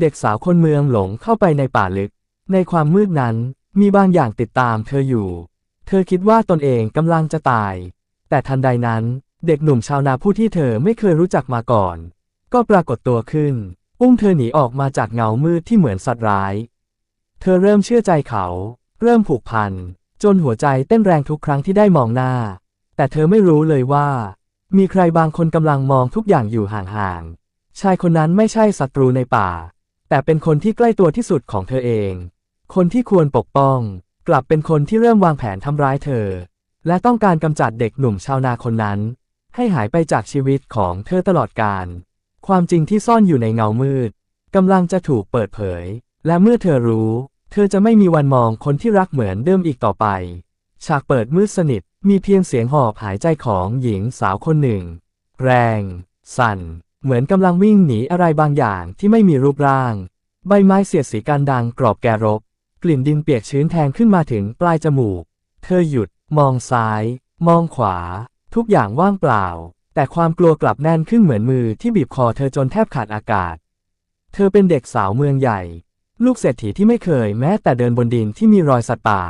เด็กสาวคนเมืองหลงเข้าไปในป่าลึก ในความมืดนั้น มีบางอย่างติดตามเธออยู่ เธอคิดว่าตนเองกำลังจะตาย แต่ทันใดนั้น เด็กหนุ่มชาวนาผู้ที่เธอไม่เคยรู้จักมาก่อน ก็ปรากฏตัวขึ้น อุ้มเธอหนีออกมาจากเงามืดที่เหมือนสัตว์ร้าย เธอเริ่มเชื่อใจเขา เริ่มผูกพัน จนหัวใจเต้นแรงทุกครั้งที่ได้มองหน้า แต่เธอไม่รู้เลยว่า มีใครบางคนกำลังมองทุกอย่างอยู่ห่างๆ ชายคนนั้นไม่ใช่ศัตรูในป่า แต่เป็นคนที่ใกล้ตัวที่สุดของเธอเอง คนที่ควรปกป้อง กลับเป็นคนที่เริ่มวางแผนทำร้ายเธอ และต้องการกำจัดเด็กหนุ่มชาวนาคนนั้น ให้หายไปจากชีวิตของเธอตลอดกาลความจริงที่ซ่อนอยู่ในเงามืดกำลังจะถูกเปิดเผย และเมื่อเธอรู้ เธอจะไม่มีวันมองคนที่รักเหมือนเดิมอีกต่อไป ฉากเปิดมืดสนิทมีเพียงเสียงหอบหายใจของหญิงสาวคนหนึ่ง แรง สั่น เหมือนกำลังวิ่งหนีอะไรบางอย่างที่ไม่มีรูปร่าง ใบไม้เสียดสีกันดังกรอบแกรบกลิ่นดินเปียกชื้นแทงขึ้นมาถึงปลายจมูก เธอหยุด มองซ้าย มองขวา ทุกอย่างว่างเปล่า แต่ความกลัวกลับแน่นขึ้นเหมือนมือที่บีบคอเธอจนแทบขาดอากาศ เธอเป็นเด็กสาวเมืองใหญ่ ลูกเศรษฐีที่ไม่เคยแม้แต่เดินบนดินที่มีรอยสัตว์ป่า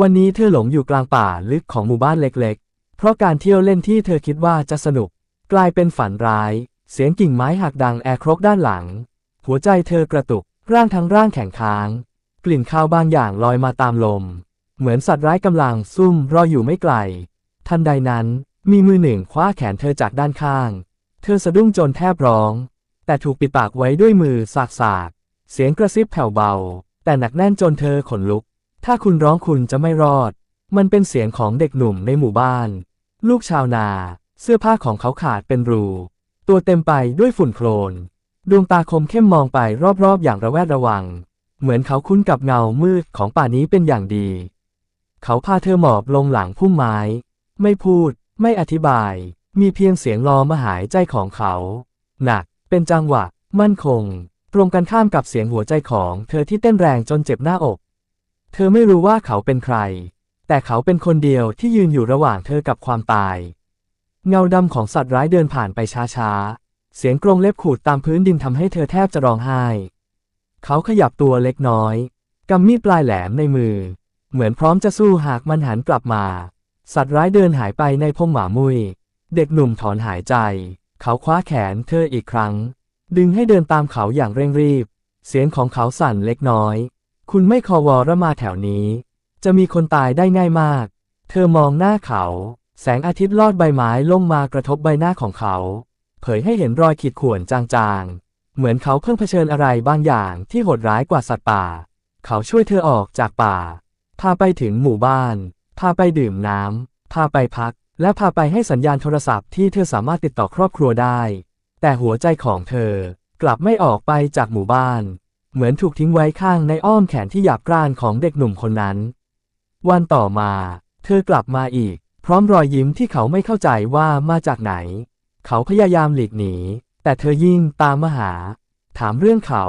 วันนี้เธอหลงอยู่กลางป่าลึกของหมู่บ้านเล็กๆ เพราะการเที่ยวเล่นที่เธอคิดว่าจะสนุก กลายเป็นฝันร้าย เสียงกิ่งไม้หักดังแอร์ครกด้านหลัง หัวใจเธอกระตุก ร่างทั้งร่างแข็งค้าง กลิ่นคาวบางอย่างลอยมาตามลม เหมือนสัตว์ร้ายกำลังซุ่มรออยู่ไม่ไกล ทันใดนั้นมีมือหนึ่งคว้าแขนเธอจากด้านข้าง เธอสะดุ้งจนแทบร้อง แต่ถูกปิดปากไว้ด้วยมือสากๆเสียงกระซิบแผ่วเบา แต่หนักแน่นจนเธอขนลุก ถ้าคุณร้องคุณจะไม่รอด มันเป็นเสียงของเด็กหนุ่มในหมู่บ้าน ลูกชาวนา เสื้อผ้าของเขาขาดเป็นรู ตัวเต็มไปด้วยฝุ่นโคลน ดวงตาคมเข้มมองไปรอบๆอย่างระแวดระวัง เหมือนเขาคุ้นกับเงามืดของป่านี้เป็นอย่างดี เขาพาเธอหมอบลงหลังพุ่มไม้ ไม่พูด ไม่อธิบาย มีเพียงเสียงรอมาหายใจของเขา หนัก เป็นจังหวะ มั่นคง ตรงกันข้ามกับเสียงหัวใจของเธอที่เต้นแรงจนเจ็บหน้าอก เธอไม่รู้ว่าเขาเป็นใคร แต่เขาเป็นคนเดียวที่ยืนอยู่ระหว่างเธอกับความตาย เงาดำของสัตว์ร้ายเดินผ่านไปช้าๆ เสียงกรงเล็บขูดตามพื้นดินทำให้เธอแทบจะร้องไห้ เขาขยับตัวเล็กน้อยกำมีดปลายแหลมในมือ เหมือนพร้อมจะสู้หากมันหันกลับมา สัตว์ร้ายเดินหายไปในพงหมามุย เด็กหนุ่มถอนหายใจ เขาคว้าแขนเธออีกครั้ง ดึงให้เดินตามเขาอย่างเร่งรีบ เสียงของเขาสั่นเล็กน้อย คุณไม่คอวอระมาแถวนี้ จะมีคนตายได้ง่ายมาก เธอมองหน้าเขา แสงอาทิตย์ลอดใบไม้ลงมากระทบใบหน้าของเขา เผยให้เห็นรอยขีดข่วนจางๆ เหมือนเขาเพิ่งเผชิญอะไรบางอย่างที่โหดร้ายกว่าสัตว์ป่า เขาช่วยเธอออกจากป่า พาไปถึงหมู่บ้าน พาไปดื่มน้ำ พาไปพัก และพาไปให้สัญญาณโทรศัพท์ที่เธอสามารถติดต่อครอบครัวได้ แต่หัวใจของเธอกลับไม่ออกไปจากหมู่บ้าน เหมือนถูกทิ้งไว้ข้างในอ้อมแขนที่หยาบกร้านของเด็กหนุ่มคนนั้น วันต่อมา เธอกลับมาอีก พร้อมรอยยิ้มที่เขาไม่เข้าใจว่ามาจากไหน เขาพยายามหลีกหนี แต่เธอยิ่งตามมาหา ถามเรื่องเขา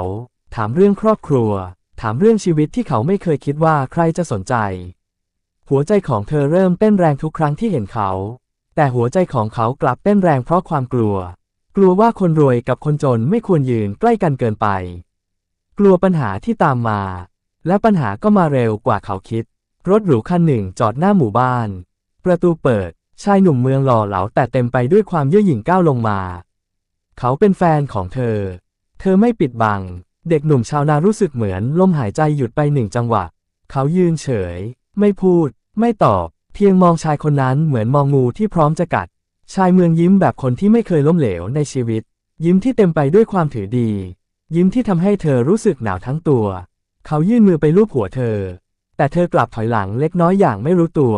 ถามเรื่องครอบครัว ถามเรื่องชีวิตที่เขาไม่เคยคิดว่าใครจะสนใจ หัวใจของเธอเริ่มเต้นแรงทุกครั้งที่เห็นเขา แต่หัวใจของเขากลับเต้นแรงเพราะความกลัว กลัวว่าคนรวยกับคนจนไม่ควรยืนใกล้กันเกินไป กลัวปัญหาที่ตามมา และปัญหาก็มาเร็วกว่าเขาคิด รถหรูคันหนึ่งจอดหน้าหมู่บ้าน ประตูเปิด ชายหนุ่มเมืองหล่อเหลาแต่เต็มไปด้วยความเย่อหยิ่งก้าวลงมา เขาเป็นแฟนของเธอ เธอไม่ปิดบัง เด็กหนุ่มชาวนารู้สึกเหมือนลมหายใจหยุดไปหนึ่งจังหวะ เขายืนเฉย ไม่พูด ไม่ตอบ เพียงมองชายคนนั้นเหมือนมองงูที่พร้อมจะกัด ชายเมืองยิ้มแบบคนที่ไม่เคยล้มเหลวในชีวิต ยิ้มที่เต็มไปด้วยความถือดี ยิ้มที่ทำให้เธอรู้สึกหนาวทั้งตัว เขายื่นมือไปลูบหัวเธอ แต่เธอกลับถอยหลังเล็กน้อยอย่างไม่รู้ตัว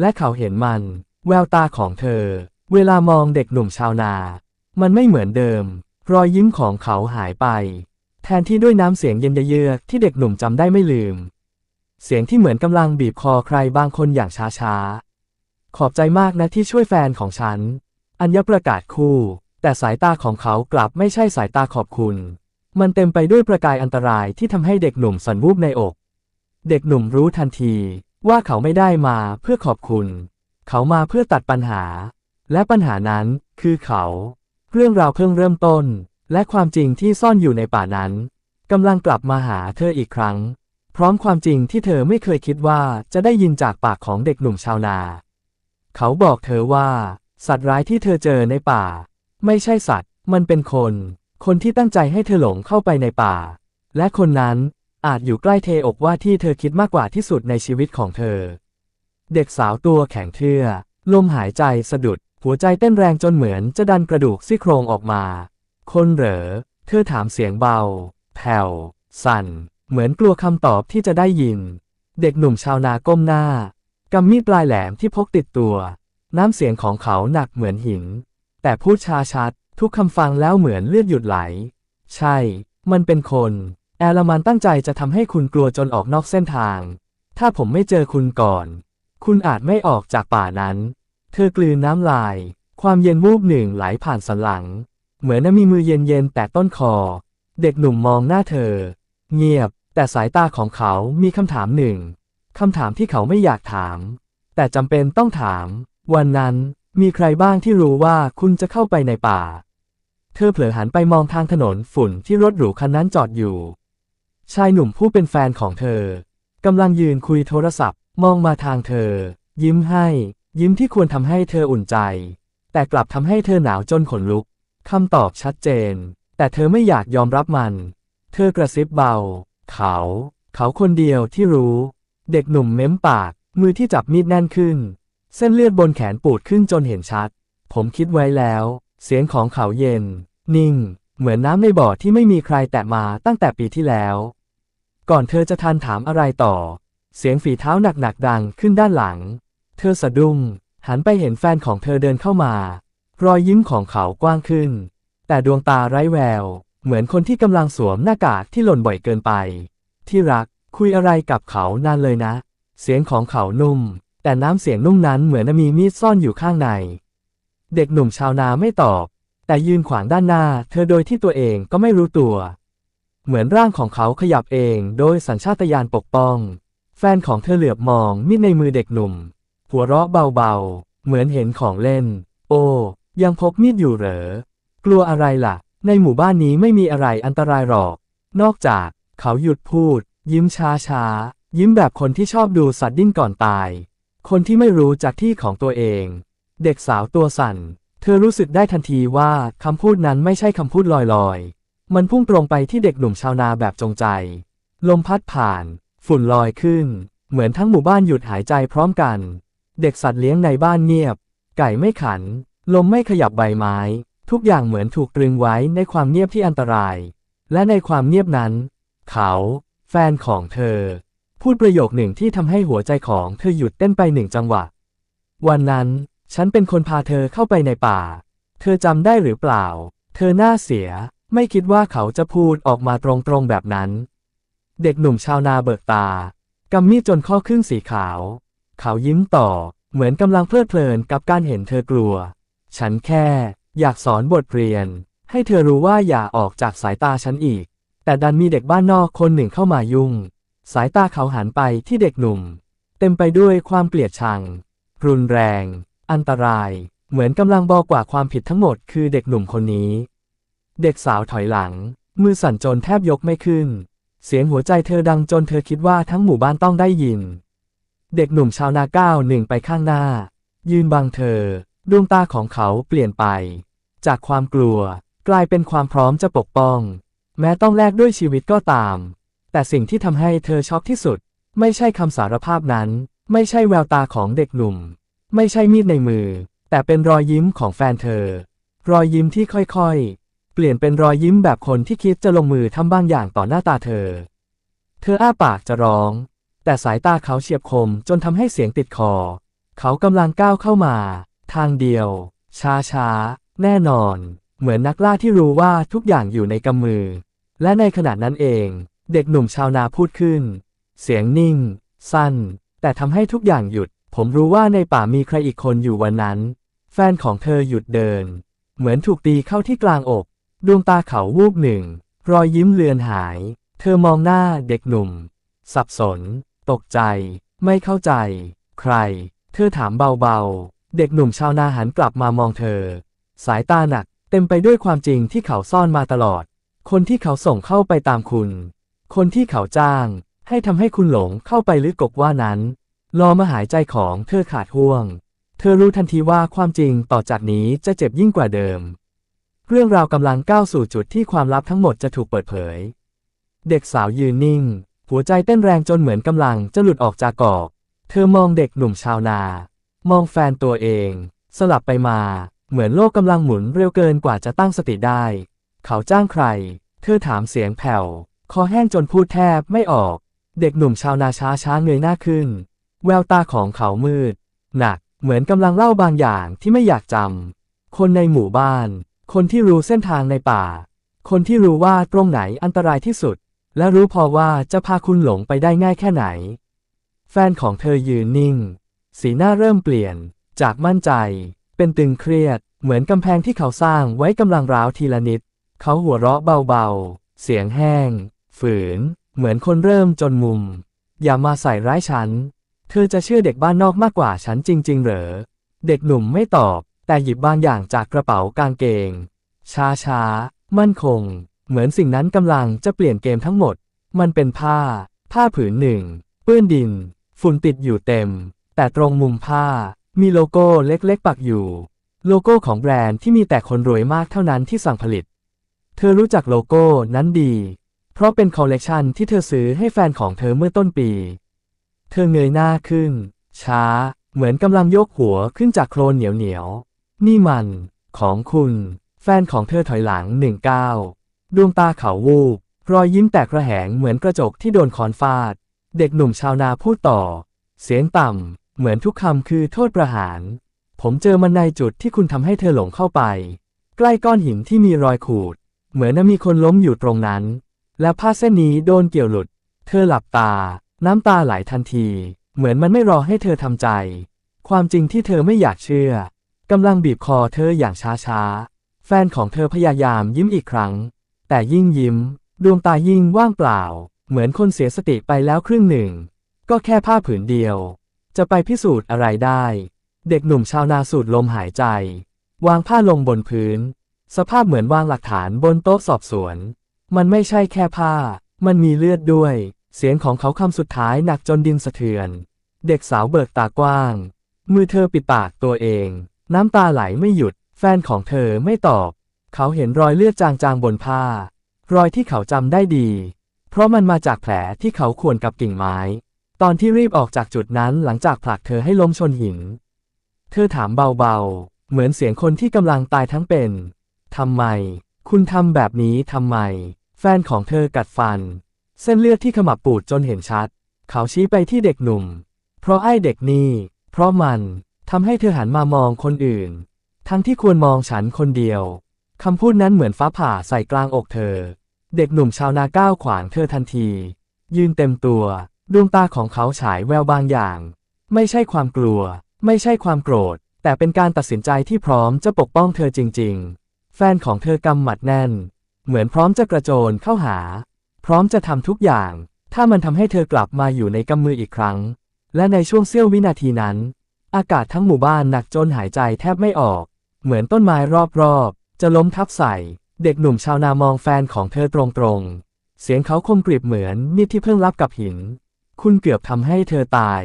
และเขาเห็นมัน แววตาของเธอ เวลามองเด็กหนุ่มชาวนา มันไม่เหมือนเดิม รอยยิ้มของเขาหายไป แทนที่ด้วยน้ำเสียงเย็นเยือกที่เด็กหนุ่มจำได้ไม่ลืม เสียงที่เหมือนกำลังบีบคอใครบางคนอย่างช้าๆ ขอบใจมากนะที่ช่วยแฟนของฉัน อัญญประกาศคู่ แต่สายตาของเขากลับไม่ใช่สายตาขอบคุณ มันเต็มไปด้วยประกายอันตรายที่ทำให้เด็กหนุ่มสั่นวูบในอก เด็กหนุ่มรู้ทันที ว่าเขาไม่ได้มาเพื่อขอบคุณ เขามาเพื่อตัดปัญหา และปัญหานั้นคือเขา เรื่องราวเพิ่งเริ่มต้น และความจริงที่ซ่อนอยู่ในป่านั้นกำลังกลับมาหาเธออีกครั้ง พร้อมความจริงที่เธอไม่เคยคิดว่าจะได้ยินจากปากของเด็กหนุ่มชาวนา เขาบอกเธอว่า สัตว์ร้ายที่เธอเจอในป่า ไม่ใช่สัตว์ มันเป็นคน คนที่ตั้งใจให้เธอหลงเข้าไปในป่า และคนนั้น อาจอยู่ใกล้เทอกว่าที่เธอคิดมากกว่าที่สุดในชีวิตของเธอ เด็กสาวตัวแข็งเทื่อ ลมหายใจสะดุด หัวใจเต้นแรงจนเหมือนจะดันกระดูกซี่โครงออกมา คนเหรอ เธอถามเสียงเบา แผ่ว สั่น เหมือนกลัวคำตอบที่จะได้ยิน เด็กหนุ่มชาวนาก้มหน้ากำมีดปลายแหลมที่พกติดตัว น้ำเสียงของเขาหนักเหมือนหิน แต่พูดชาชัด ทุกคำฟังแล้วเหมือนเลือดหยุดไหล ใช่ มันเป็นคน แอลมันตั้งใจจะทำให้คุณกลัวจนออกนอกเส้นทาง ถ้าผมไม่เจอคุณก่อน คุณอาจไม่ออกจากป่านั้น เธอกลืนน้ำลาย ความเย็นวูบหนึ่งไหลผ่านสันหลัง เหมือนมีมือเย็นๆแต่ต้นคอ เด็กหนุ่มมองหน้าเธอ เงียบ แต่สายตาของเขามีคำถามหนึ่งคำถามที่เขาไม่อยากถาม แต่จำเป็นต้องถาม วันนั้นมีใครบ้างที่รู้ว่าคุณจะเข้าไปในป่า เธอเผลอหันไปมองทางถนนฝุ่นที่รถหรูคันนั้นจอดอยู่ ชายหนุ่มผู้เป็นแฟนของเธอกำลังยืนคุยโทรศัพท์ มองมาทางเธอ ยิ้มให้ ยิ้มที่ควรทำให้เธออุ่นใจ แต่กลับทำให้เธอหนาวจนขนลุกคำตอบชัดเจน แต่เธอไม่อยากยอมรับมัน เธอกระซิบเบา เขา เขาคนเดียวที่รู้ เด็กหนุ่มเม้มปาก มือที่จับมีดแน่นขึ้น เส้นเลือดบนแขนปูดขึ้นจนเห็นชัด ผมคิดไว้แล้ว เสียงของเขาเย็น นิ่ง เหมือนน้ำในบ่อที่ไม่มีใครแตะมาตั้งแต่ปีที่แล้ว ก่อนเธอจะทันถามอะไรต่อ เสียงฝีเท้าหนักๆดังขึ้นด้านหลัง เธอสะดุ้ง หันไปเห็นแฟนของเธอเดินเข้ามา รอยยิ้มของเขากว้างขึ้น แต่ดวงตาไร้แวว เหมือนคนที่กำลังสวมหน้ากากที่หล่นบ่อยเกินไป ที่รักคุยอะไรกับเขานานเลยนะ เสียงของเขานุ่ม แต่น้ำเสียงนุ่มนั้นเหมือนมีมีดซ่อนอยู่ข้างใน เด็กหนุ่มชาวนาไม่ตอบ แต่ยืนขวางด้านหน้า เธอโดยที่ตัวเองก็ไม่รู้ตัว เหมือนร่างของเขาขยับเองโดยสัญชาตญาณปกป้อง แฟนของเธอเหลือบมองมีดในมือเด็กหนุ่ม หัวเราะเบาๆ เหมือนเห็นของเล่น โอ้ ยังพกมีดอยู่เหรอ กลัวอะไรล่ะ ในหมู่บ้านนี้ไม่มีอะไรอันตรายหรอก นอกจากเขาหยุดพูด ยิ้มช้าช้าๆ ยิ้มแบบคนที่ชอบดูสัตว์ดิ้นก่อนตาย คนที่ไม่รู้จากที่ของตัวเอง เด็กสาวตัวสั่น เธอรู้สึกได้ทันทีว่าคำพูดนั้นไม่ใช่คำพูดลอยๆ มันพุ่งตรงไปที่เด็กหนุ่มชาวนาแบบจงใจ ลมพัดผ่าน ฝุ่นลอยขึ้น เหมือนทั้งหมู่บ้านหยุดหายใจพร้อมกัน เด็กสัตว์เลี้ยงในบ้านเงียบ ไก่ไม่ขัน ลมไม่ขยับใบไม้ ทุกอย่างเหมือนถูกตรึงไว้ในความเงียบที่อันตราย และในความเงียบนั้น เขา แฟนของเธอ พูดประโยคหนึ่งที่ทำให้หัวใจของเธอหยุดเต้นไปหนึ่งจังหวะ วันนั้น ฉันเป็นคนพาเธอเข้าไปในป่า เธอจำได้หรือเปล่า เธอหน้าเสีย ไม่คิดว่าเขาจะพูดออกมาตรงๆแบบนั้น เด็กหนุ่มชาวนาเบิกตากำมีดจนข้อครึ่งสีขาว เขายิ้มต่อ เหมือนกำลังเพลิดเพลินกับการเห็นเธอกลัว ฉันแค่ อยากสอนบทเรียน ให้เธอรู้ว่าอย่าออกจากสายตาฉันอีก แต่ดันมีเด็กบ้านนอกคนหนึ่งเข้ามายุ่ง สายตาเขาหันไปที่เด็กหนุ่ม เต็มไปด้วยความเกลียดชัง รุนแรง อันตราย เหมือนกำลังบอกว่าความผิดทั้งหมดคือเด็กหนุ่มคนนี้ เด็กสาวถอยหลัง มือสั่นจนแทบยกไม่ขึ้น เสียงหัวใจเธอดังจนเธอคิดว่าทั้งหมู่บ้านต้องได้ยิน เด็กหนุ่มชาวนาก้าวหนึ่งไปข้างหน้า ยืนบังเธอ ดวงตาของเขาเปลี่ยนไป จากความกลัวกลายเป็นความพร้อมจะปกป้อง แม้ต้องแลกด้วยชีวิตก็ตาม แต่สิ่งที่ทำให้เธอช็อกที่สุด ไม่ใช่คำสารภาพนั้น ไม่ใช่แววตาของเด็กหนุ่ม ไม่ใช่มีดในมือ แต่เป็นรอยยิ้มของแฟนเธอ รอยยิ้มที่ค่อยๆ ปลี่ยนเป็นรอยยิ้มแบบคนที่คิดจะลงมือทำบางอย่างต่อหน้าตาเธอ เธออ้าปากจะร้อง แต่สายตาเขาเฉียบคมจนทำให้เสียงติดคอ เขากำลังก้าวเข้ามา ทางเดียว ช้าช้าๆแน่นอน เหมือนนักล่าที่รู้ว่าทุกอย่างอยู่ในกำมือ และในขณะนั้นเอง เด็กหนุ่มชาวนาพูดขึ้น เสียงนิ่ง สั้น แต่ทำให้ทุกอย่างหยุด ผมรู้ว่าในป่ามีใครอีกคนอยู่วันนั้น แฟนของเธอหยุดเดิน เหมือนถูกตีเข้าที่กลางอก ดวงตาเขาวูบหนึ่ง รอยยิ้มเลือนหาย เธอมองหน้าเด็กหนุ่ม สับสน ตกใจ ไม่เข้าใจ ใคร เธอถามเบาๆ เด็กหนุ่มชาวนาหันกลับมามองเธอ สายตาหนักเต็มไปด้วยความจริงที่เขาซ่อนมาตลอด คนที่เขาส่งเข้าไปตามคุณ คนที่เขาจ้าง ให้ทำให้คุณหลงเข้าไปลึกกบว่านั้น รอมาหายใจของเธอขาดห่วง เธอรู้ทันทีว่าความจริงต่อจากนี้จะเจ็บยิ่งกว่าเดิม เรื่องราวกำลังก้าวสู่จุดที่ความลับทั้งหมดจะถูกเปิดเผย เด็กสาวยืนนิ่ง หัวใจเต้นแรงจนเหมือนกำลังจะหลุดออกจากกอบเธอมองเด็กหนุ่มชาวนา มองแฟนตัวเอง สลับไปมา เหมือนโลกกำลังหมุนเร็วเกินกว่าจะตั้งสติได้ เขาจ้างใคร เธอถามเสียงแผ่ว คอแห้งจนพูดแทบไม่ออก เด็กหนุ่มชาวนาช้าช้าเงยหน้าขึ้น แววตาของเขามืด หนัก เหมือนกำลังเล่าบางอย่างที่ไม่อยากจำคนในหมู่บ้าน คนที่รู้เส้นทางในป่า คนที่รู้ว่าตรงไหนอันตรายที่สุด และรู้พอว่าจะพาคุณหลงไปได้ง่ายแค่ไหน แฟนของเธอยืนนิ่ง สีหน้าเริ่มเปลี่ยน จากมั่นใจ เป็นตึงเครียด เหมือนกำแพงที่เขาสร้างไว้กำลังร้าวทีละนิด เขาหัวเราะเบาๆ เสียงแห้ง ฝืน เหมือนคนเริ่มจนมุม อย่ามาใส่ร้ายฉัน เธอจะเชื่อเด็กบ้านนอกมากกว่าฉันจริง ๆ เหรอ เด็กหนุ่มไม่ตอบ แต่หยิบบางอย่างจากกระเป๋ากางเกง ช้าช้าๆมั่นคง เหมือนสิ่งนั้นกำลังจะเปลี่ยนเกมทั้งหมด มันเป็นผ้า ผ้าผืนหนึ่งเปื้อนดิน ฝุ่นติดอยู่เต็ม แต่ตรงมุมผ้า มีโลโก้เล็กๆ ปักอยู่ โลโก้ของแบรนด์ที่มีแต่คนรวยมากเท่านั้นที่สั่งผลิต เธอรู้จักโลโก้นั้นดี เพราะเป็นคอลเลกชันที่เธอซื้อให้แฟนของเธอเมื่อต้นปี เธอเงยหน้าขึ้น ช้า เหมือนกำลังยกหัวขึ้นจากโคลนเหนียวๆ นี่มันของคุณ แฟนของเธอถอยหลังหนึ่งก้าวดวงตาเขาวูบ รอยยิ้มแตกระแหงเหมือนกระจกที่โดนคอนฟาด เด็กหนุ่มชาวนาพูดต่อ เสียงต่ำ เหมือนทุกคำคือโทษประหาร ผมเจอมันในจุดที่คุณทำให้เธอหลงเข้าไป ใกล้ก้อนหินที่มีรอยขูด เหมือนมีคนล้มอยู่ตรงนั้น และผ้าเส้นนี้โดนเกี่ยวหลุด เธอหลับตา น้ำตาไหลทันที เหมือนมันไม่รอให้เธอทำใจ ความจริงที่เธอไม่อยากเชื่อ กำลังบีบคอเธออย่างช้าๆ แฟนของเธอพยายามยิ้มอีกครั้ง แต่ยิ่งยิ้ม ดวงตายิ่งว่างเปล่า เหมือนคนเสียสติไปแล้วครึ่งหนึ่ง ก็แค่ผ้าผืนเดียว จะไปพิสูจน์อะไรได้ เด็กหนุ่มชาวนาสูดลมหายใจ วางผ้าลงบนพื้น สภาพเหมือนวางหลักฐานบนโต๊ะสอบสวน มันไม่ใช่แค่ผ้า มันมีเลือดด้วย เสียงของเขาคำสุดท้ายหนักจนดินสะเทือน เด็กสาวเบิกตากว้าง มือเธอปิดปากตัวเอง น้ำตาไหลไม่หยุด แฟนของเธอไม่ตอบ เขาเห็นรอยเลือดจางๆบนผ้า รอยที่เขาจำได้ดี เพราะมันมาจากแผลที่เขาข่วนกับกิ่งไม้ ตอนที่รีบออกจากจุดนั้นหลังจากผลักเธอให้ล้มชนหิน เธอถามเบาๆ เหมือนเสียงคนที่กำลังตายทั้งเป็น ทำไม คุณทำแบบนี้ทำไม แฟนของเธอกัดฟัน เส้นเลือดที่ขมับปูดจนเห็นชัด เขาชี้ไปที่เด็กหนุ่ม เพราะไอ้เด็กนี่ เพราะมัน ทำให้เธอหันมามองคนอื่น ทั้งที่ควรมองฉันคนเดียวคำพูดนั้นเหมือนฟ้าผ่าใส่กลางอกเธอ เด็กหนุ่มชาวนาก้าวขวางเธอทันที ยืนเต็มตัว ดวงตาของเขาฉายแววบางอย่าง ไม่ใช่ความกลัว ไม่ใช่ความโกรธ แต่เป็นการตัดสินใจที่พร้อมจะปกป้องเธอจริง ๆ แฟนของเธอกำหมัดแน่น เหมือนพร้อมจะกระโจนเข้าหา พร้อมจะทำทุกอย่าง ถ้ามันทำให้เธอกลับมาอยู่ในกำมืออีกครั้ง และในช่วงเสี้ยววินาทีนั้น อากาศทั้งหมู่บ้านหนักจนหายใจแทบไม่ออก เหมือนต้นไม้รอบๆ จะล้มทับใส่ เด็กหนุ่มชาวนามองแฟนของเธอตรงๆ เสียงเขาคมกริบเหมือนมีดที่เพิ่งรับกับหิน คุณเกือบทำให้เธอตาย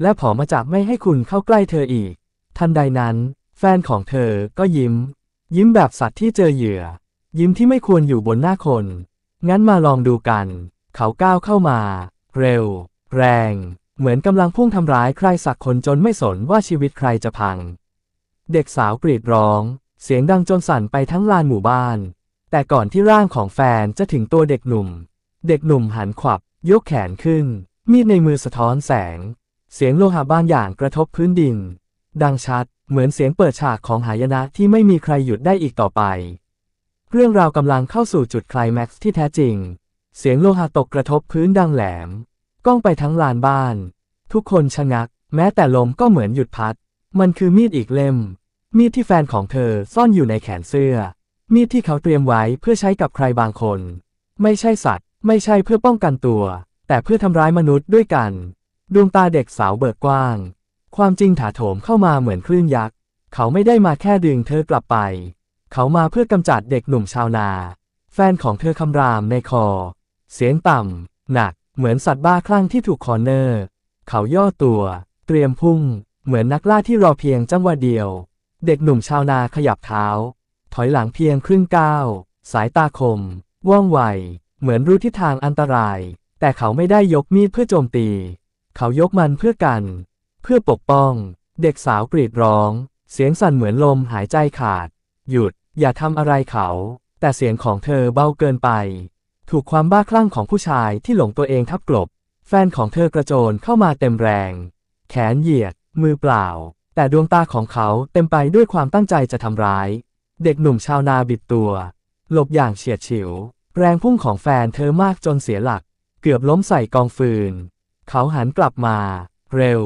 และผอมาจากไม่ให้คุณเข้าใกล้เธออีก ทันใดนั้น แฟนของเธอก็ยิ้ม ยิ้มแบบสัตว์ที่เจอเหยื่อ ยิ้มที่ไม่ควรอยู่บนหน้าคน งั้นมาลองดูกัน เขาก้าวเข้ามา เร็ว แรง เหมือนกำลังพุ่งทำร้ายใครสักคนจนไม่สนว่าชีวิตใครจะพัง เด็กสาวกรีดร้อง เสียงดังจนสั่นไปทั้งลานหมู่บ้าน แต่ก่อนที่ร่างของแฟนจะถึงตัวเด็กหนุ่ม เด็กหนุ่มหันขวับ ยกแขนขึ้น มีดในมือสะท้อนแสง เสียงโลหะบางอย่างกระทบพื้นดิน ดังชัดเหมือนเสียงเปิดฉากของหายนะที่ไม่มีใครหยุดได้อีกต่อไป เรื่องราวกำลังเข้าสู่จุดไคลแม็กซ์ที่แท้จริง เสียงโลหะตกกระทบพื้นดังแหลม ก้องไปทั้งลานบ้าน ทุกคนชะงัก แม้แต่ลมก็เหมือนหยุดพัด มันคือมีดอีกเล่ม มีดที่แฟนของเธอซ่อนอยู่ในแขนเสื้อ มีดที่เขาเตรียมไว้เพื่อใช้กับใครบางคน ไม่ใช่สัตว์ ไม่ใช่เพื่อป้องกันตัว แต่เพื่อทำร้ายมนุษย์ด้วยกัน ดวงตาเด็กสาวเบิกกว้าง ความจริงถาโถมเข้ามาเหมือนคลื่นยักษ์ เขาไม่ได้มาแค่ดึงเธอกลับไป เขามาเพื่อกำจัดเด็กหนุ่มชาวนา แฟนของเธอคำรามในคอ เสียงต่ำหนัก เหมือนสัตว์บ้าคลั่งที่ถูกคอร์เนอร์ เขาย่อตัว เตรียมพุ่ง เหมือนนักล่าที่รอเพียงจังหวะเดียว เด็กหนุ่มชาวนาขยับเท้า ถอยหลังเพียงครึ่งก้าว สายตาคม ว่องไว เหมือนรู้ทิศทางอันตราย แต่เขาไม่ได้ยกมีดเพื่อโจมตี เขายกมันเพื่อกัน เพื่อปกป้อง เด็กสาวกรีดร้อง เสียงสั่นเหมือนลมหายใจขาด หยุด อย่าทำอะไรเขา แต่เสียงของเธอเบาเกินไป ถูกความบ้าคลั่งของผู้ชายที่หลงตัวเองทับกลบ แฟนของเธอกระโจนเข้ามาเต็มแรง แขนเหยียด มือเปล่า แต่ดวงตาของเขาเต็มไปด้วยความตั้งใจจะทำร้าย เด็กหนุ่มชาวนาบิดตัว หลบอย่างเฉียดฉิว แรงพุ่งของแฟนเธอมากจนเสียหลัก เกือบล้มใส่กองฟืน เขาหันกลับมา เร็ว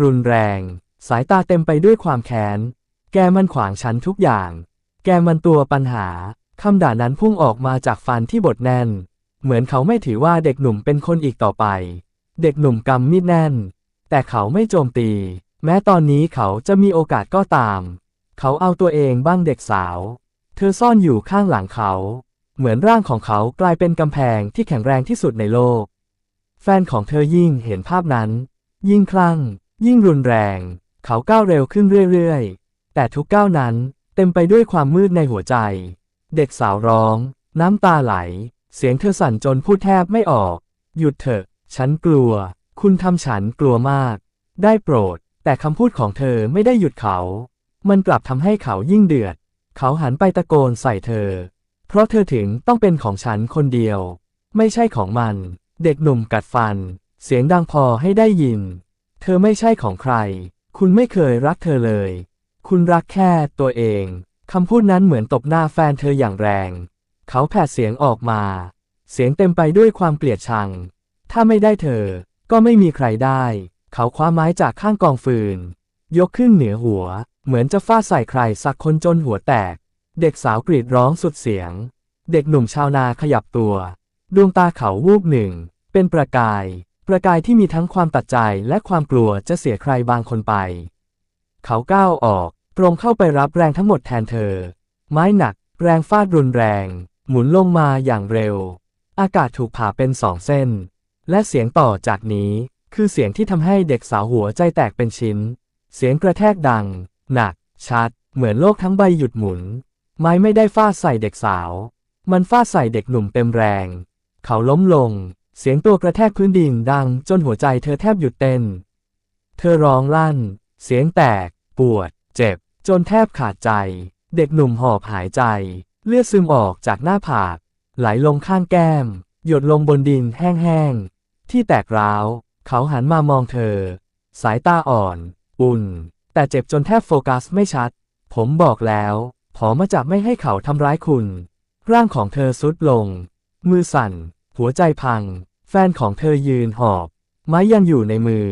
รุนแรง สายตาเต็มไปด้วยความแค้น แกมันขวางฉันทุกอย่าง แกมันตัวปัญหา คำด่านั้นพุ่งออกมาจากฟันที่บดแน่น เหมือนเขาไม่ถือว่าเด็กหนุ่มเป็นคนอีกต่อไป เด็กหนุ่มกำมีดแน่น แต่เขาไม่โจมตี แม้ตอนนี้เขาจะมีโอกาสก็ตาม เขาเอาตัวเองบ้างเด็กสาว เธอซ่อนอยู่ข้างหลังเขา เหมือนร่างของเขากลายเป็นกำแพงที่แข็งแรงที่สุดในโลก แฟนของเธอยิ่งเห็นภาพนั้น ยิ่งคลั่ง ยิ่งรุนแรง เขาก้าวเร็วขึ้นเรื่อยๆ แต่ทุกก้าวนั้นเต็มไปด้วยความมืดในหัวใจ เด็กสาวร้อง น้ำตาไหล เสียงเธอสั่นจนพูดแทบไม่ออก หยุดเถอะ ฉันกลัว คุณทำฉันกลัวมาก ได้โปรด แต่คำพูดของเธอไม่ได้หยุดเขา มันกลับทำให้เขายิ่งเดือด เขาหันไปตะโกนใส่เธอ เพราะเธอถึงต้องเป็นของฉันคนเดียว ไม่ใช่ของมัน เด็กหนุ่มกัดฟัน เสียงดังพอให้ได้ยิน เธอไม่ใช่ของใคร คุณไม่เคยรักเธอเลย คุณรักแค่ตัวเอง คำพูดนั้นเหมือนตบหน้าแฟนเธออย่างแรง เขาแผดเสียงออกมา เสียงเต็มไปด้วยความเกลียดชัง ถ้าไม่ได้เธอ ก็ไม่มีใครได้ เขาคว้าไม้จากข้างกองฟืน ยกขึ้นเหนือหัว เหมือนจะฟาดใส่ใครสักคนจนหัวแตก เด็กสาวกรีดร้องสุดเสียง เด็กหนุ่มชาวนาขยับตัว ดวงตาเขาวูบหนึ่ง เป็นประกาย ประกายที่มีทั้งความตัดใจและความกลัวจะเสียใครบางคนไป เขาก้าวออก ตรงเข้าไปรับแรงทั้งหมดแทนเธอ ไม้หนัก แรงฟาดรุนแรง หมุนลงมาอย่างเร็ว อากาศถูกผ่าเป็นสองเส้น และเสียงต่อจากนี้คือเสียงที่ทำให้เด็กสาวหัวใจแตกเป็นชิ้น เสียงกระแทกดัง หนัก ชัด เหมือนโลกทั้งใบหยุดหมุน ไม้ไม่ได้ฟาดใส่เด็กสาว มันฟาดใส่เด็กหนุ่มเต็มแรง เขาล้มลง เสียงตัวกระแทกพื้นดินดังจนหัวใจเธอแทบหยุดเต้น เธอร้องลั่น เสียงแตก ปวด เจ็บ จนแทบขาดใจ เด็กหนุ่มหอบหายใจ เลือดซึมออกจากหน้าผาก ไหลลงข้างแก้ม หยดลงบนดินแห้งๆ ที่แตกร้าว เขาหันมามองเธอ สายตาอ่อน อุ่น แต่เจ็บจนแทบโฟกัสไม่ชัด ผมบอกแล้วผอมาจับไม่ให้เขาทำร้ายคุณ ร่างของเธอสุดลง มือสั่น หัวใจพัง แฟนของเธอยืนหอบ ไม้ยังอยู่ในมือ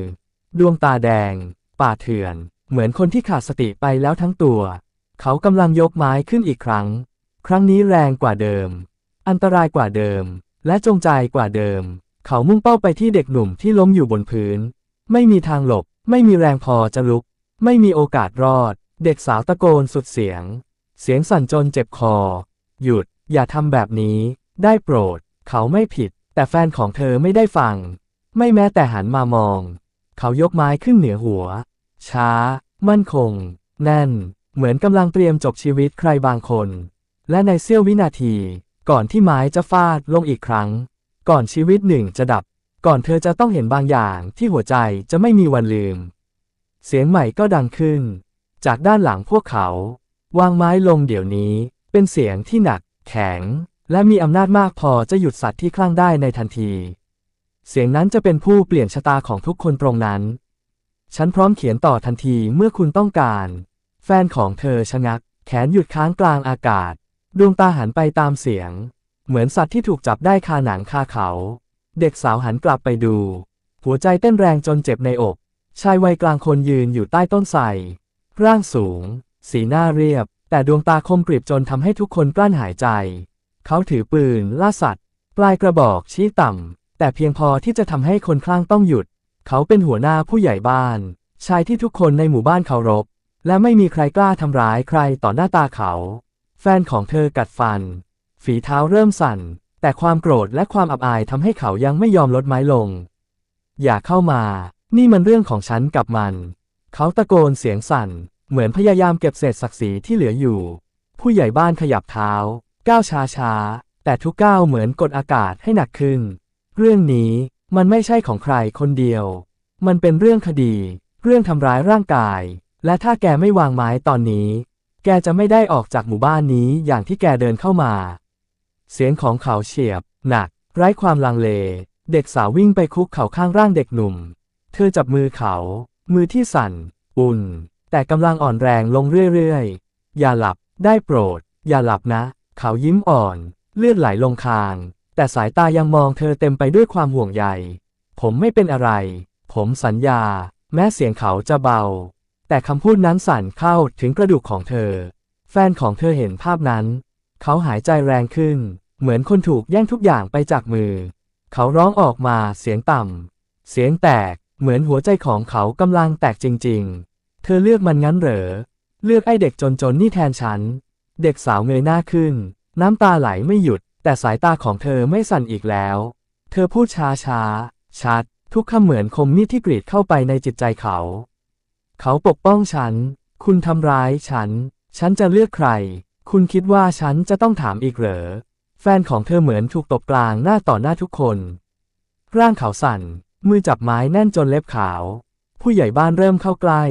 ดวงตาแดงปาเถื่อน เหมือนคนที่ขาดสติไปแล้วทั้งตัว เขากำลังยกไม้ขึ้นอีกครั้ง ครั้งนี้แรงกว่าเดิม อันตรายกว่าเดิม และจงใจกว่าเดิม เขามุ่งเป้าไปที่เด็กหนุ่มที่ล้มอยู่บนพื้น ไม่มีทางหลบ ไม่มีแรงพอจะลุก ไม่มีโอกาสรอด เด็กสาวตะโกนสุดเสียง เสียงสั่นจนเจ็บคอ หยุด อย่าทำแบบนี้ ได้โปรด เขาไม่ผิด แต่แฟนของเธอไม่ได้ฟัง ไม่แม้แต่หันมามอง เขายกไม้ขึ้นเหนือหัว ช้า มั่นคง แน่น เหมือนกำลังเตรียมจบชีวิตใครบางคน และในเสี้ยววินาที ก่อนที่ไม้จะฟาดลงอีกครั้ง ก่อนชีวิตหนึ่งจะดับ ก่อนเธอจะต้องเห็นบางอย่างที่หัวใจจะไม่มีวันลืม เสียงใหม่ก็ดังขึ้น จากด้านหลังพวกเขา วางไม้ลงเดี๋ยวนี้ เป็นเสียงที่หนัก แข็ง และมีอำนาจมากพอจะหยุดสัตว์ที่คลั่งได้ในทันที เสียงนั้นจะเป็นผู้เปลี่ยนชะตาของทุกคนตรงนั้น ฉันพร้อมเขียนต่อทันทีเมื่อคุณต้องการ แฟนของเธอชะงัก แขนหยุดค้างกลางอากาศ ดวงตาหันไปตามเสียง เหมือนสัตว์ที่ถูกจับได้คาหนังคาเขา เด็กสาวหันกลับไปดู หัวใจเต้นแรงจนเจ็บในอก ชายวัยกลางคนยืนอยู่ใต้ต้นไทรร่างสูง สีหน้าเรียบ แต่ดวงตาคมกริบจนทำให้ทุกคนกลั้นหายใจ เขาถือปืนล่าสัตว์ ปลายกระบอกชี้ต่ำแต่เพียงพอที่จะทำให้คนคลั่งต้องหยุด เขาเป็นหัวหน้าผู้ใหญ่บ้าน ชายที่ทุกคนในหมู่บ้านเคารพ และไม่มีใครกล้าทำร้ายใครต่อหน้าตาเขา แฟนของเธอกัดฟัน ฝีเท้าเริ่มสั่น แต่ความโกรธและความอับอายทำให้เขายังไม่ยอมลดไม้ลง อย่าเข้ามา นี่มันเรื่องของฉันกับมัน เขาตะโกนเสียงสั่น เหมือนพยายามเก็บเศษศักดิ์ศรีที่เหลืออยู่ ผู้ใหญ่บ้านขยับเท้า ก้าวช้าช้าๆแต่ทุกก้าวเหมือนกดอากาศให้หนักขึ้น เรื่องนี้ มันไม่ใช่ของใครคนเดียว มันเป็นเรื่องคดี เรื่องทำร้ายร่างกาย และถ้าแกไม่วางไม้ตอนนี้ แกจะไม่ได้ออกจากหมู่บ้านนี้อย่างที่แกเดินเข้ามา เสียงของเขาเฉียบ หนัก ไร้ความลังเล เด็กสาววิ่งไปคุกเข่าข้างร่างเด็กหนุ่ม เธอจับมือเขา มือที่สั่น อุ่น แต่กำลังอ่อนแรงลงเรื่อยๆ อย่าหลับ ได้โปรด อย่าหลับนะ เขายิ้มอ่อน เลือดไหลลงคาง แต่สายตายังมองเธอเต็มไปด้วยความห่วงใย ผมไม่เป็นอะไร ผมสัญญา แม้เสียงเขาจะเบา แต่คำพูดนั้นสั่นเข้าถึงกระดูกของเธอ แฟนของเธอเห็นภาพนั้น เขาหายใจแรงขึ้น เหมือนคนถูกแย่งทุกอย่างไปจากมือ เขาร้องออกมาเสียงต่ำ เสียงแตก เหมือนหัวใจของเขากำลังแตกจริง ๆ เธอเลือกมันงั้นเหรอ เลือกไอ้เด็กจนๆนี่แทนฉัน เด็กสาวเงยหน้าขึ้น น้ำตาไหลไม่หยุด แต่สายตาของเธอไม่สั่นอีกแล้ว เธอพูดช้าช้าชัด ทุกคำเหมือนคมมีดที่กรีดเข้าไปในจิตใจเขา เขาปกป้องฉัน คุณทำร้ายฉัน ฉันจะเลือกใคร คุณคิดว่าฉันจะต้องถามอีกเหรอ แฟนของเธอเหมือนถูกตบกลางหน้าต่อหน้าทุกคน ร่างเขาสั่น มือจับไม้แน่นจนเล็บขาว ผู้ใหญ่บ้านเริ่มเข้าใกล้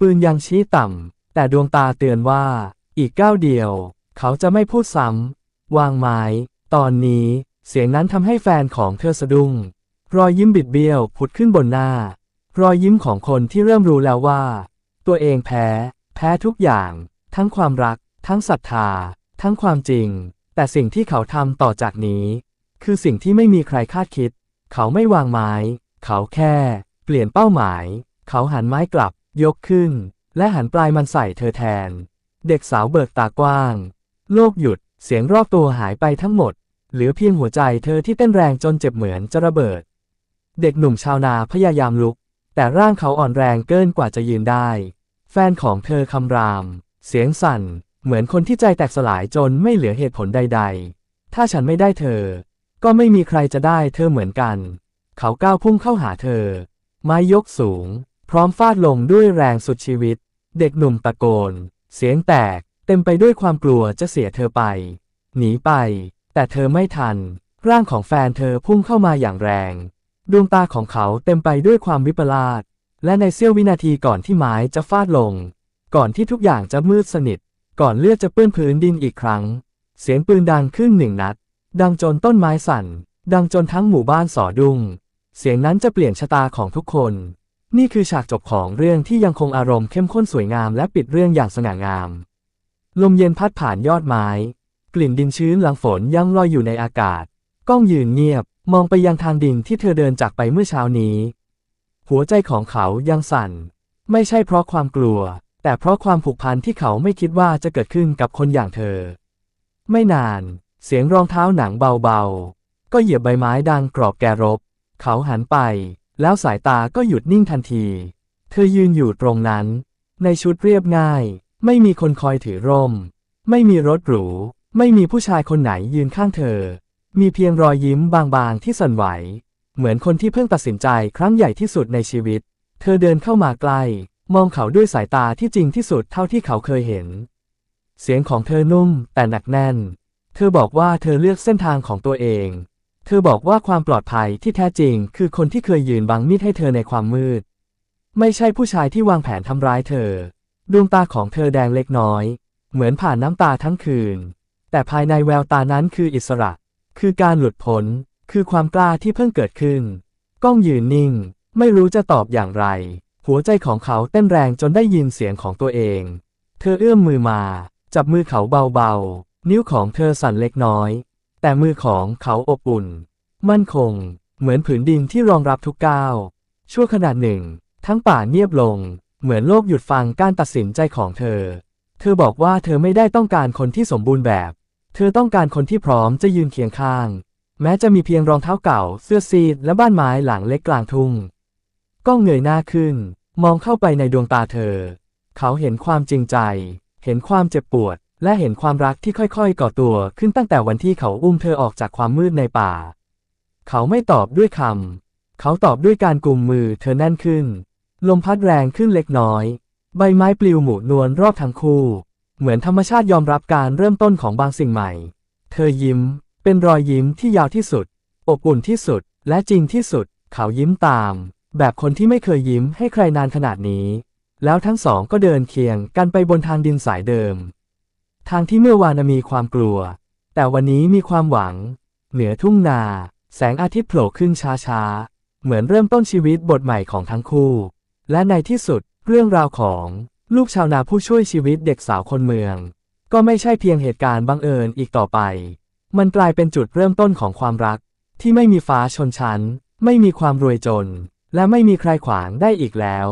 ปืนยังชี้ต่ำ แต่ดวงตาเตือนว่า อีกก้าวเดียว เขาจะไม่พูดซ้ำ วางไม้ ตอนนี้เสียงนั้นทำให้แฟนของเธอสะดุ้ง รอยยิ้มบิดเบี้ยวผุดขึ้นบนหน้า รอยยิ้มของคนที่เริ่มรู้แล้วว่า ตัวเองแพ้ แพ้ทุกอย่าง ทั้งความรัก ทั้งศรัทธา ทั้งความจริง แต่สิ่งที่เขาทำต่อจากนี้ คือสิ่งที่ไม่มีใครคาดคิด เขาไม่วางไม้ เขาแค่ เปลี่ยนเป้าหมาย เขาหันไม้กลับ ยกขึ้น และหันปลายมันใส่เธอแทน เด็กสาวเบิกตากว้าง โลกหยุดเสียงรอบตัวหายไปทั้งหมด เหลือเพียงหัวใจเธอที่เต้นแรงจนเจ็บเหมือนจะระเบิด เด็กหนุ่มชาวนาพยายามลุก แต่ร่างเขาอ่อนแรงเกินกว่าจะยืนได้ แฟนของเธอคำราม เสียงสั่น เหมือนคนที่ใจแตกสลายจนไม่เหลือเหตุผลใด ๆ ถ้าฉันไม่ได้เธอ ก็ไม่มีใครจะได้เธอเหมือนกัน เขาก้าวพุ่งเข้าหาเธอ ไม้ยกสูง พร้อมฟาดลงด้วยแรงสุดชีวิต เด็กหนุ่มตะโกน เสียงแตก เต็มไปด้วยความกลัวจะเสียเธอไป หนีไป แต่เธอไม่ทัน ร่างของแฟนเธอพุ่งเข้ามาอย่างแรง ดวงตาของเขาเต็มไปด้วยความวิปลาสและในเสี้ยววินาทีก่อนที่ไม้จะฟาดลง ก่อนที่ทุกอย่างจะมืดสนิท ก่อนเลือดจะเปื้อนพื้นดินอีกครั้ง เสียงปืนดังขึ้นหนึ่งนัด ดังจนต้นไม้สั่น ดังจนทั้งหมู่บ้านสอดุ้งเสียงนั้นจะเปลี่ยนชะตาของทุกคน นี่คือฉากจบของเรื่องที่ยังคงอารมณ์เข้มข้นสวยงามและปิดเรื่องอย่างสง่างาม ลมเย็นพัดผ่านยอดไม้ กลิ่นดินชื้นหลังฝนยังลอยอยู่ในอากาศ ก้องยืนเงียบ มองไปยังทางดินที่เธอเดินจากไปเมื่อเช้านี้ หัวใจของเขายังสั่น ไม่ใช่เพราะความกลัว แต่เพราะความผูกพันที่เขาไม่คิดว่าจะเกิดขึ้นกับคนอย่างเธอ ไม่นาน เสียงรองเท้าหนังเบาๆ ก็เหยียบใบไม้ดังกรอบแกรบ เขาหันไป แล้วสายตาก็หยุดนิ่งทันที เธอยืนอยู่ตรงนั้น ในชุดเรียบง่าย ไม่มีคนคอยถือร่ม ไม่มีรถหรู ไม่มีผู้ชายคนไหนยืนข้างเธอ มีเพียงรอยยิ้มบางๆที่สั่นไหว เหมือนคนที่เพิ่งตัดสินใจครั้งใหญ่ที่สุดในชีวิต เธอเดินเข้ามาใกล้ มองเขาด้วยสายตาที่จริงที่สุดเท่าที่เขาเคยเห็น เสียงของเธอนุ่มแต่หนักแน่น เธอบอกว่าเธอเลือกเส้นทางของตัวเอง เธอบอกว่าความปลอดภัยที่แท้จริง คือคนที่เคยยืนบังมีดให้เธอในความมืด ไม่ใช่ผู้ชายที่วางแผนทำร้ายเธอ ดวงตาของเธอแดงเล็กน้อย เหมือนผ่านน้ำตาทั้งคืน แต่ภายในแววตานั้นคืออิสระ คือการหลุดพ้น คือความกล้าที่เพิ่งเกิดขึ้น ก้องยืนนิ่ง ไม่รู้จะตอบอย่างไร หัวใจของเขาเต้นแรงจนได้ยินเสียงของตัวเอง เธอเอื้อมมือมา จับมือเขาเบาๆ นิ้วของเธอสั่นเล็กน้อย แต่มือของเขาอบอุ่น มั่นคง เหมือนผืนดินที่รองรับทุกก้าว ชั่วขณะหนึ่ง ทั้งป่าเงียบลง เหมือนโลกหยุดฟังการตัดสินใจของเธอ เธอบอกว่าเธอไม่ได้ต้องการคนที่สมบูรณ์แบบ เธอต้องการคนที่พร้อมจะยืนเคียงข้าง แม้จะมีเพียงรองเท้าเก่า เสื้อซีดและบ้านไม้หลังเล็กกลางทุ่งก้องเงยหน้าขึ้น มองเข้าไปในดวงตาเธอ เขาเห็นความจริงใจ เห็นความเจ็บปวด และเห็นความรักที่ค่อยๆ ก่อตัวขึ้นตั้งแต่วันที่เขาอุ้มเธอออกจากความมืดในป่า เขาไม่ตอบด้วยคำเขาตอบด้วยการกุมมือเธอแน่นขึ้น ลมพัดแรงขึ้นเล็กน้อย ใบไม้ปลิวหมุนนวลรอบทั้งคู่ เหมือนธรรมชาติยอมรับการเริ่มต้นของบางสิ่งใหม่ เธอยิ้ม เป็นรอยยิ้มที่ยาวที่สุด อบอุ่นที่สุด และจริงที่สุด เขายิ้มตาม แบบคนที่ไม่เคยยิ้มให้ใครนานขนาดนี้ แล้วทั้งสองก็เดินเคียงกันไปบนทางดินสายเดิม ทางที่เมื่อวานมีความกลัว แต่วันนี้มีความหวัง เหนือทุ่งนา แสงอาทิตย์โผล่ขึ้นช้าๆ เหมือนเริ่มต้นชีวิตบทใหม่ของทั้งคู่ และในที่สุดเรื่องราวของ ลูกชาวนาผู้ช่วยชีวิตเด็กสาวคนเมือง ก็ไม่ใช่เพียงเหตุการณ์บังเอิญอีกต่อไป มันกลายเป็นจุดเริ่มต้นของความรัก ที่ไม่มีฟ้าชนชั้น ไม่มีความรวยจน และไม่มีใครขวางได้อีกแล้ว